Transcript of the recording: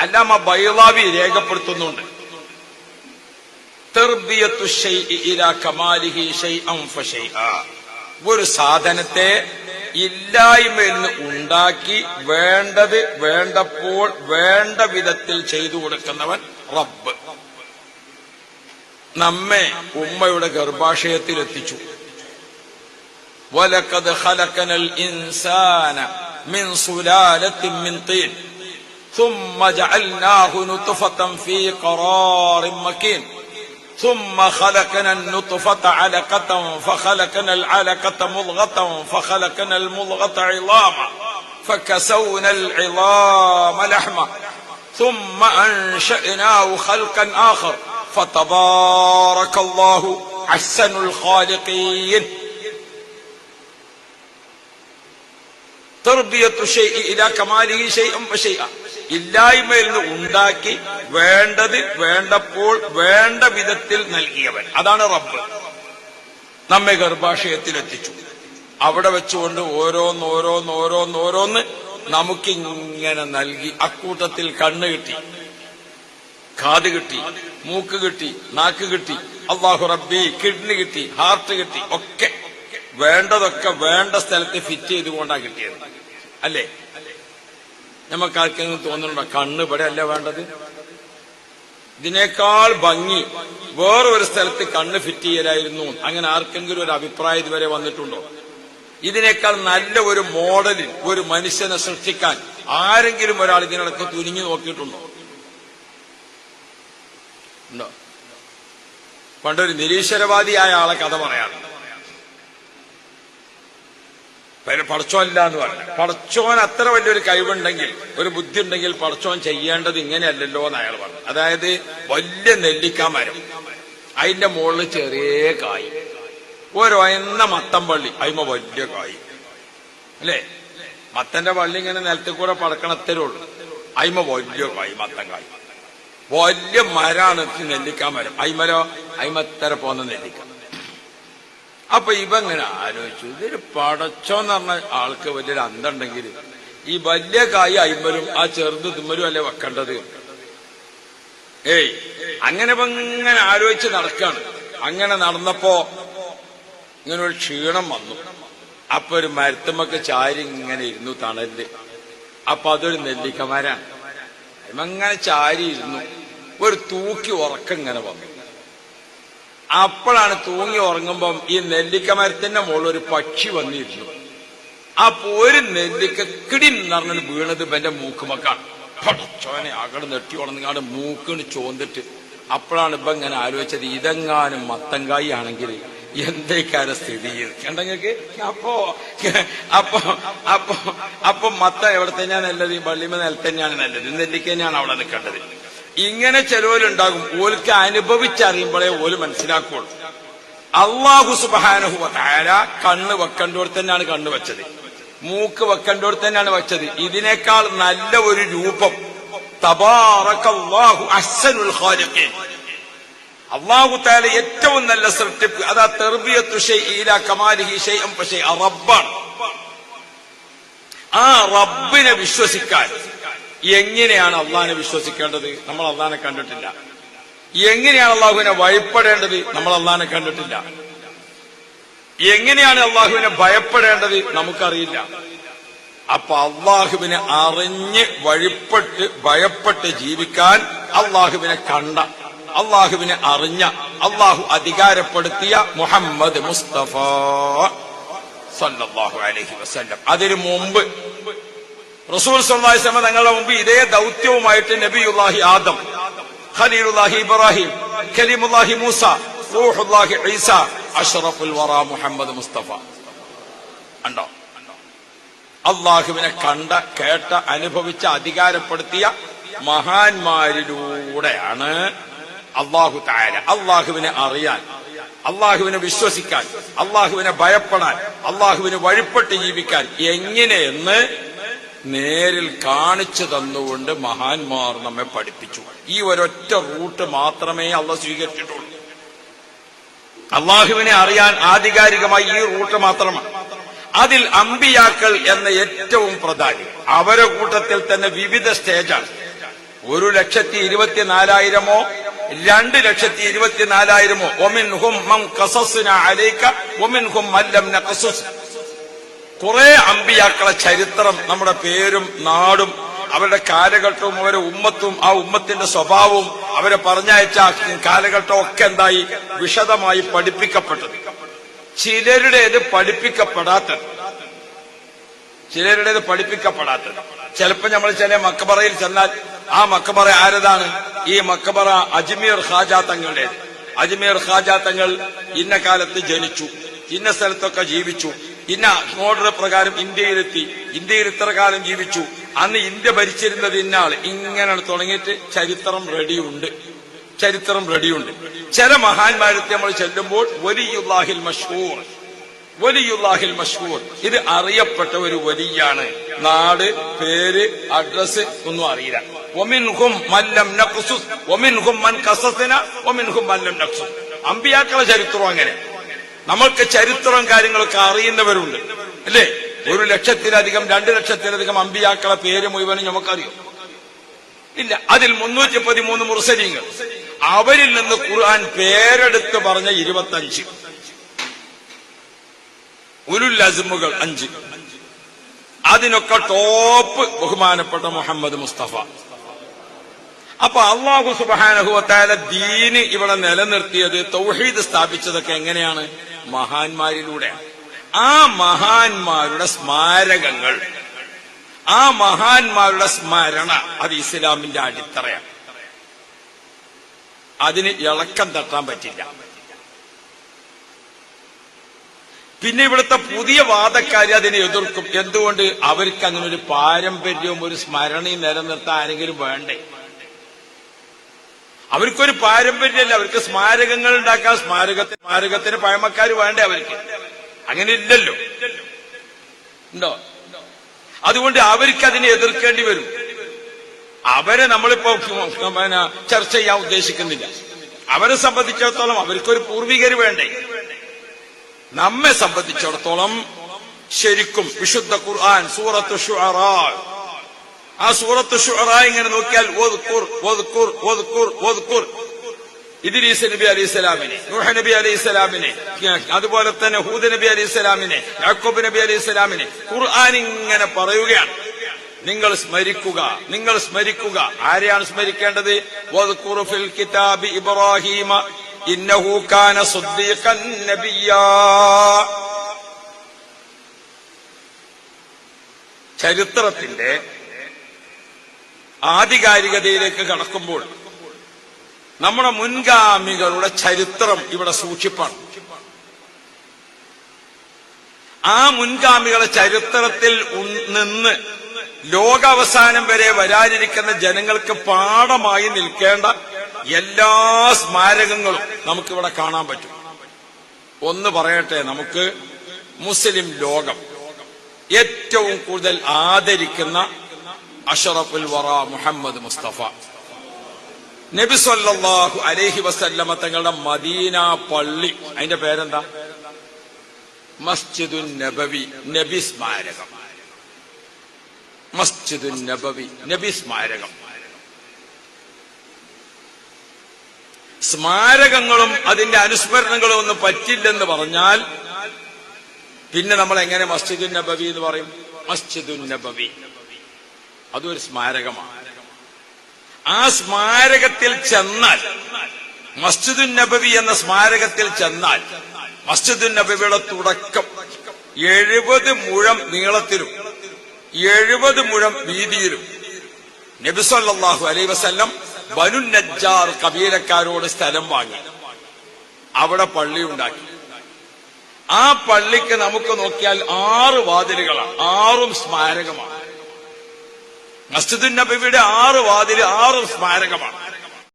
അല്ലാമ ബൈളാവി രേഖപ്പെടുത്തുന്നുണ്ട്. ഒരു സാധനത്തെ ഇല്ലായ്മയിൽ നിന്ന് ഉണ്ടാക്കി വേണ്ടത് വേണ്ടപ്പോൾ വേണ്ട വിധത്തിൽ ചെയ്തു കൊടുക്കുന്നവൻ റബ്ബ്. നമ്മെ ഉമ്മയുടെ ഗർഭാശയത്തിൽ എത്തിച്ചു. വലക്കത് ഹലക്കനൽ ഇൻസാന മിൻ സുലാലത്തിൻ മിൻ ثم جعلناه نطفة في قرار مكين. ثم خلقنا النطفة علقة فخلقنا العلقة مضغة فخلقنا المضغة عظاما فكسونا العظام لحمة ثم أنشأناه خلقا آخر. فتبارك الله أحسن الخالقين. تربية الشيء إلى كماله شيئا فشيئا ഇല്ലായ്മയിൽ നിന്ന് ഉണ്ടാക്കി വേണ്ടത് വേണ്ടപ്പോൾ വേണ്ട വിധത്തിൽ നൽകിയവൻ. അതാണ് റബ്ബ്. നമ്മെ ഗർഭാശയത്തിൽ എത്തിച്ചു അവിടെ വെച്ചുകൊണ്ട് ഓരോന്ന് ഓരോന്ന് ഓരോന്ന് ഓരോന്ന് നമുക്കിങ്ങനെ നൽകി. അക്കൂട്ടത്തിൽ കണ്ണ് കിട്ടി. കാത് കിട്ടി. മൂക്ക് കിട്ടി. നാക്ക് കിട്ടി. അള്ളാഹു റബ്ബി കിഡ്നി കിട്ടി. ഹാർട്ട് കിട്ടി. ഒക്കെ വേണ്ടതൊക്കെ വേണ്ട സ്ഥലത്ത് ഫിറ്റ് ചെയ്തുകൊണ്ടാണ് കിട്ടിയത്. അല്ലേ? നമുക്ക് ആർക്കെങ്കിലും തോന്നുന്നുണ്ടോ? കണ്ണ് ഇവിടെ അല്ല വേണ്ടത്? ഇതിനേക്കാൾ ഭംഗി വേറൊരു സ്ഥലത്ത് കണ്ണ് ഫിറ്റ് ചെയ്യലായിരുന്നു. അങ്ങനെ ആർക്കെങ്കിലും ഒരു അഭിപ്രായം ഇതുവരെ വന്നിട്ടുണ്ടോ? ഇതിനേക്കാൾ നല്ല ഒരു മോഡലിൽ ഒരു മനുഷ്യനെ സൃഷ്ടിക്കാൻ ആരെങ്കിലും ഒരാൾ ഇതിനിടക്ക് തുനിഞ്ഞു നോക്കിയിട്ടുണ്ടോ? ഉണ്ടോ? പണ്ടൊരു നിരീശ്വരവാദിയായ ആളെ കഥ പറയാറ് പടച്ചോൻ ഇല്ല എന്ന് പറഞ്ഞു. പടച്ചോൻ അത്ര വലിയൊരു കഴിവുണ്ടെങ്കിൽ ഒരു ബുദ്ധി ഉണ്ടെങ്കിൽ പടച്ചോൻ ചെയ്യേണ്ടത് ഇങ്ങനെയല്ലല്ലോ എന്ന് അയാൾ പറഞ്ഞു. അതായത് വലിയ നെല്ലിക്ക മരം അതിന്റെ മുകളിൽ ചെറിയ കായ്. ഒരൊയന്ന മത്തം പള്ളി. അതിമ വലിയ കായ്. അല്ലേ? മത്തന്റെ പള്ളി ഇങ്ങനെ നിലത്തിൽ കൂടെ പടക്കണത്തരേ ഉള്ളൂ. അതിമ വലിയ കായ് മത്തൻ കായ്. വലിയ മരാണ് നെല്ലിക്ക മരം അയിമലോ അയിമത്തര പോന്ന നെല്ലിക്ക? അപ്പൊ ഇവ ഇങ്ങനെ ആലോചിച്ചു. ഇതൊരു പടച്ചോന്ന് പറഞ്ഞ ആൾക്ക് വലിയൊരു അന്തണ്ടെങ്കിൽ ഈ വലിയ കായ് അയിമ്പലും ആ ചെറുത് തുമ്മലും അല്ലേ വെക്കേണ്ടത്? ഏയ് അങ്ങനെ ഇങ്ങനെ ആലോചിച്ച് നടക്കാണ്. അങ്ങനെ നടന്നപ്പോ ഇങ്ങനെ ഒരു ക്ഷീണം വന്നു. അപ്പൊ ഒരു മരത്തുമൊക്കെ ചാരി ഇങ്ങനെ ഇരുന്നു തണൽ അപ്പൊ അതൊരു നെല്ലിക്കമരാണ്. അങ്ങനെ ചാരി ഇരുന്നു. ഒരു തൂക്കി ഉറക്കം ഇങ്ങനെ വന്നു. അപ്പോഴാണ് തൂങ്ങി ഉറങ്ങുമ്പം ഈ നെല്ലിക്ക മരത്തിന്റെ മുകളിൽ ഒരു പക്ഷി വന്നിരുന്നു. അപ്പൊ ഒരു നെല്ലിക്ക കിടിൻ നിറഞ്ഞു വീണത് എന്റെ മൂക്കുമക്കാണ് പടച്ചോനെ അകട് നെട്ടി ഉണങ്ങാണ്ട് മൂക്കിന് ചോന്നിട്ട് അപ്പോഴാണ് ഇപ്പൊ ഇങ്ങനെ ആലോചിച്ചത് ഇതെങ്ങാനും മത്തങ്കായി ആണെങ്കിൽ എന്തേക്കാരെ സ്ഥിതി? കണ്ടെങ്കിൽ അപ്പോ അപ്പൊ അപ്പൊ അപ്പൊ മത്ത എവിടെ തന്നെയാണ് നല്ലത്? ഈ പള്ളിമ നിലത്തന്നെയാണ് നല്ലത്. നെല്ലിക്ക തന്നെയാണ് അവിടെ നിൽക്കേണ്ടത്. ഇങ്ങനെ ചിലവരുണ്ടാകും ഓൽക്ക് അനുഭവിച്ചറിയുമ്പോഴേ ഓൽ മനസ്സിലാക്കുള്ളൂ. അള്ളാഹു സുബാനഹു താര കണ്ണ് വെക്കണ്ടോർ തന്നെയാണ് കണ്ണ് വെച്ചത്. മൂക്ക് വെക്കണ്ടോട് തന്നെയാണ് വെച്ചത്. ഇതിനേക്കാൾ നല്ല ഒരു രൂപം ഖാലിഖീൻ. അള്ളാഹു താല ഏറ്റവും നല്ല സൃഷ്ടിപ്പ് അതാ തെർബിയത്തു ഷൈഇല കമാലിഹി റബ്ബാണ്. ആ റബ്ബിനെ വിശ്വസിക്കാൻ എങ്ങനെയാണ് അള്ളാഹിനെ വിശ്വസിക്കേണ്ടത്? നമ്മൾ അള്ളാഹിനെ കണ്ടിട്ടില്ല. എങ്ങനെയാണ് അള്ളാഹുവിനെ വഴിപ്പെടേണ്ടത് നമ്മൾ അള്ളാഹിനെ കണ്ടിട്ടില്ല. എങ്ങനെയാണ് അള്ളാഹുവിനെ ഭയപ്പെടേണ്ടത്? നമുക്കറിയില്ല. അപ്പൊ അള്ളാഹുവിനെ അറിഞ്ഞ് വഴിപ്പെട്ട് ഭയപ്പെട്ട് ജീവിക്കാൻ അള്ളാഹുവിനെ കണ്ട അള്ളാഹുവിനെ അറിഞ്ഞ അള്ളാഹു അധികാരപ്പെടുത്തിയ മുഹമ്മദ് മുസ്തഫ സല്ലല്ലാഹു അലൈഹി വസല്ലം. അതിനു മുമ്പ് റസൂൽ സല്ലാസ്ലമ തങ്ങളുടെ മുമ്പ് ഇതേ ദൗത്യവുമായിട്ട് നബിയുല്ലാഹി ആദം ഖലീലുല്ലാഹി ഇബ്രാഹിം ഖലീമുല്ലാഹി മൂസ റൂഹുല്ലാഹി ഈസ അഷ്റഫുൽ വറ മുഹമ്മദ് മുസ്തഫ. ഉണ്ടോ അള്ളാഹുവിനെ കണ്ട കേട്ട അനുഭവിച്ച അധികാരപ്പെടുത്തിയ മഹാന്മാരിലൂടെയാണ് അള്ളാഹു താര അള്ളാഹുവിനെ അറിയാൻ അള്ളാഹുവിനെ വിശ്വസിക്കാൻ അള്ളാഹുവിനെ ഭയപ്പെടാൻ അള്ളാഹുവിന് വഴിപ്പെട്ട് ജീവിക്കാൻ എങ്ങനെയെന്ന് നേരിൽ കാണിച്ചു തന്നുകൊണ്ട് മഹാന്മാർ നമ്മെ പഠിപ്പിച്ചു. ഈ ഒരൊറ്റ റൂട്ട് മാത്രമേ അള്ള സ്വീകരിച്ചിട്ടുള്ളൂ. അള്ളാഹുവിനെ അറിയാൻ ആധികാരികമായി ഈ റൂട്ട് മാത്രമാണ്. അതിൽ അമ്പിയാക്കൾ എന്ന ഏറ്റവും പ്രധാനം. അവരെ കൂട്ടത്തിൽ തന്നെ വിവിധ സ്റ്റേജാണ്. ഒരു ലക്ഷത്തി ഇരുപത്തിനാലായിരമോ രണ്ട് ലക്ഷത്തി ഇരുപത്തിനാലായിരമോ. ഒമിൻ ഹും മം കസസിന ഒമിൻ ഹും മല്ലം നഖസുസ് കുറെ അമ്പിയാക്കളെ ചരിത്രം നമ്മുടെ പേരും നാടും അവരുടെ കാലഘട്ടവും അവരുടെ ഉമ്മത്തും ആ ഉമ്മത്തിന്റെ സ്വഭാവവും അവരെ പറഞ്ഞയച്ച കാലഘട്ടവും ഒക്കെ എന്തായി? വിശദമായി പഠിപ്പിക്കപ്പെട്ടത്. ചിലരുടേത് പഠിപ്പിക്കപ്പെടാത്ത ചിലരുടേത് പഠിപ്പിക്കപ്പെടാത്ത ചിലപ്പോ നമ്മൾ ചില മക്കബറയിൽ ചെന്നാൽ ആ മക്കബറ ആരതാണ്? ഈ മക്കബറ അജ്മീർ ഖാജാ തങ്ങളുടേത്. അജ്മീർ ഖാജാ തങ്ങൾ ഇന്ന കാലത്ത് ജനിച്ചു. ഇന്ന സ്ഥലത്തൊക്കെ ജീവിച്ചു. ഇന്ന ഓർഡർ പ്രകാരം ഇന്ത്യയിലെത്തി. ഇന്ത്യയിൽ ഇത്ര കാലം ജീവിച്ചു. അന്ന് ഇന്ത്യ ഭരിച്ചിരുന്നത് ഇന്നാൾ ഇങ്ങനെ തുടങ്ങിയിട്ട് ചരിത്രം റെഡിയുണ്ട്. ചരിത്രം റെഡിയുണ്ട്. ചില മഹാന്മാരത്തെ നമ്മൾ ചെല്ലുമ്പോൾ വലിയുല്ലാഹിൽ മഷൂർ വലിയുല്ലാഹിൽ മഷൂർ ഇത് അറിയപ്പെട്ട ഒരു വലിയാണ്. നാട് പേര് അഡ്രസ് ഒന്നും അറിയില്ല. ഒമിൻഹും മല്ലം നഖ്സുസ്. ഒമിൻഹും മൻ കസസിന ഒമിൻഹും മല്ലം നഖ്സുസ്. അമ്പിയാക്കളെ ചരിത്രം അങ്ങനെ. നമ്മൾക്ക് ചരിത്രം കാര്യങ്ങളൊക്കെ അറിയുന്നവരുണ്ട്. അല്ലേ? ഒരു ലക്ഷത്തിലധികം രണ്ട് ലക്ഷത്തിലധികം അമ്പിയാക്കളെ പേര് മുഴുവനും നമുക്കറിയാം. ഇല്ല അതിൽ മുന്നൂറ്റി പതിമൂന്ന് മുർസലിങ്ങൾ അവരിൽ നിന്ന് ഖുർആൻ പേരെടുത്ത് പറഞ്ഞ ഇരുപത്തഞ്ച്. ഉലുൽ അസ്മുകൾ അഞ്ച്. അതിനൊക്കെ ടോപ്പ് ബഹുമാനപ്പെട്ട മുഹമ്മദ് മുസ്തഫ. അപ്പൊ അള്ളാഹു സുബാനഹുവത്തായ ദീന് ഇവിടെ നിലനിർത്തിയത് തൗഹീദ് സ്ഥാപിച്ചതൊക്കെ എങ്ങനെയാണ്? മഹാന്മാരിലൂടെയാണ് ആ മഹാന്മാരുടെ സ്മാരകങ്ങൾ ആ മഹാന്മാരുടെ സ്മരണ അത് ഇസ്ലാമിന്റെ അടിത്തറയാണ്. അതിന് ഇളക്കം തട്ടാൻ പറ്റില്ല. പിന്നെ ഇവിടുത്തെ പുതിയ വാദക്കാർ അതിനെ എതിർക്കും. എന്തുകൊണ്ട്? അവർക്ക് അങ്ങനെ ഒരു പാരമ്പര്യവും ഒരു സ്മരണയും നിലനിർത്താൻ ആരെങ്കിലും വേണ്ടേ? അവർക്കൊരു പാരമ്പര്യമല്ല. അവർക്ക് സ്മാരകങ്ങൾ ഉണ്ടാക്കാൻ സ്മാരകത്തിന് സ്മാരകത്തിന് പഴമക്കാർ വേണ്ടേ അവർക്ക്? അങ്ങനെ ഇല്ലല്ലോ ഉണ്ടോ? അതുകൊണ്ട് അവർക്ക് അതിനെ എതിർക്കേണ്ടി വരും. അവരെ നമ്മളിപ്പോ ചർച്ച ചെയ്യാൻ ഉദ്ദേശിക്കുന്നില്ല. അവരെ സംബന്ധിച്ചിടത്തോളം അവർക്കൊരു പൂർവികർ വേണ്ടേ? നമ്മെ സംബന്ധിച്ചിടത്തോളം ശരിക്കും വിശുദ്ധ ഖുർആൻ സൂറത്ത് ഷുഅറാ ആ സൂറത്ത് ഷുഅറാ ഇങ്ങനെ നോക്കിയാൽ ഒതുക്കുർ ഒതുക്കുർ ഒതുക്കുർ ഒതുക്കുർ ഇദ്രീസ് നബി അലൈഹി സ്വലാമിനെ നൂഹ നബി അലൈഹി സ്വലാമിനെ അതുപോലെ തന്നെ ഹൂദ് നബി അലൈഹി സ്വലാമിനെ യാക്കോബ് നബി അലൈഹി സ്വലാമിനെ ഖുർആൻ ഇങ്ങനെ പറയുകയാണ്. നിങ്ങൾ സ്മരിക്കുക നിങ്ങൾ സ്മരിക്കുക. ആരെയാണ് സ്മരിക്കേണ്ടത്? ഫിൽ കിതാബി ഇബ്രാഹീമ ഇന്നഹു കാന സുദ്ദീഖൻ നബിയാ ചരിത്രത്തിന്റെ ആധികാരികതയിലേക്ക് കടക്കുമ്പോൾ നമ്മുടെ മുൻഗാമികളുടെ ചരിത്രം ഇവിടെ സൂക്ഷിപ്പാണ്. ആ മുൻഗാമികളുടെ ചരിത്രത്തിൽ നിന്ന് ലോകാവസാനം വരെ വരാനിരിക്കുന്ന ജനങ്ങൾക്ക് പാഠമായി നിൽക്കേണ്ട എല്ലാ സ്മാരകങ്ങളും നമുക്കിവിടെ കാണാൻ പറ്റും. ഒന്ന് പറയട്ടെ നമുക്ക് മുസ്ലിം ലോകം ഏറ്റവും കൂടുതൽ ആദരിക്കുന്ന അഷറഫുൽ വറ മുഹമ്മദ് മുസ്തഫ. നബി സല്ലല്ലാഹു അലൈഹി വസല്ലമ തങ്ങളുടെ മദീന പള്ളി അതിന്റെ പേരെന്താ? മസ്ജിദുൻ നബവി നബി സ്മാരകം. മസ്ജിദുൻ നബവി നബി സ്മാരകം. സ്മാരകങ്ങളും അതിന്റെ അനുസ്മരണങ്ങളും ഒന്നും പറ്റില്ലെന്ന് പറഞ്ഞാൽ പിന്നെ നമ്മൾ എങ്ങനെ മസ്ജിദുൻ നബവി എന്ന് പറയും? മസ്ജിദുൻ നബവി. അതൊരു സ്മാരകമാണ്. ആ സ്മാരകത്തിൽ ചെന്നാൽ മസ്ജിദുൻ നബവി എന്ന സ്മാരകത്തിൽ ചെന്നാൽ മസ്ജിദുൻ നബവിയുടെ തുടക്കം എഴുപത് മുഴം നീളത്തിലും എഴുപത് മുഴം വീതിയിലും നബിസല്ലാഹു അലൈ വസല്ലം ബനു നജ്ജാർ കബീലക്കാരോട് സ്ഥലം വാങ്ങി. അവിടെ പള്ളി ഉണ്ടാക്കി. ആ പള്ളിക്ക് നമുക്ക് നോക്കിയാൽ ആറ് വാതിലുകളാണ് ആറും സ്മാരകമാണ്. മസ്ജിദുൻ നബിയുടെ ആറ് വാതിൽ ആറ് സ്മാരകമാണ്.